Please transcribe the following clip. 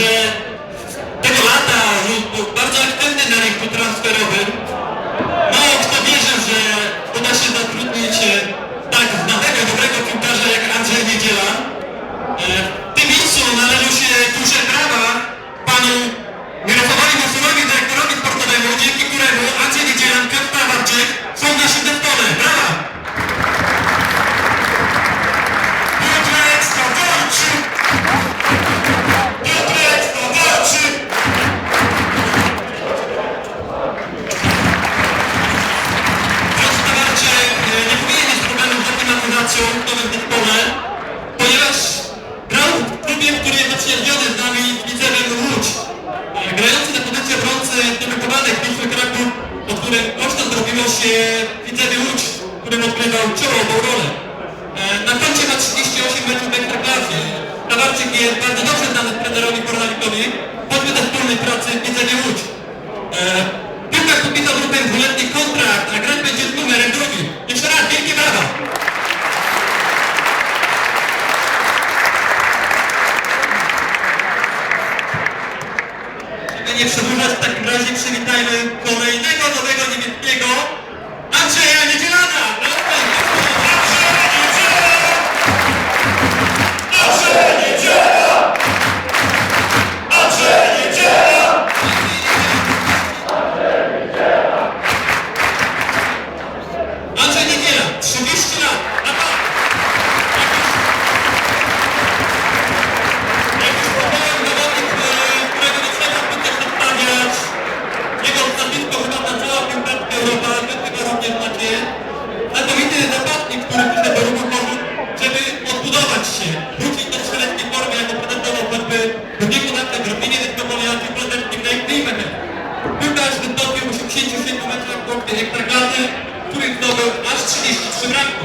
Yeah. W nowym zespole, ponieważ grał w klubie, który jest zaprzyjaźniony z nami z Widzewem Łódź. Grający na pozycji obrońcy debiutowanych Wisły Kraków, pod którym głośno zrobiło się Widzewie Łódź, w którym odgrywał czołową rolę. E, Na koncie ma 38 meczów w Ekstraklasie. Tawarczyk jest bardzo dobrze znany trenerowi Natomiast w takim razie wszystko chyba zaczęła tym tak Europa, wy tego również macie. Znakomity zapadnik, który tutaj robił poszedł, żeby odbudować się, wrócić do strzeleckiej formy, jako prezentował choćby drugiego na tym robienie dysponowania tym prezentem Greg Niemann. Piłkarz wystąpił 87 metrach punkty ekstraklasy, których zdobył aż 33 bramki.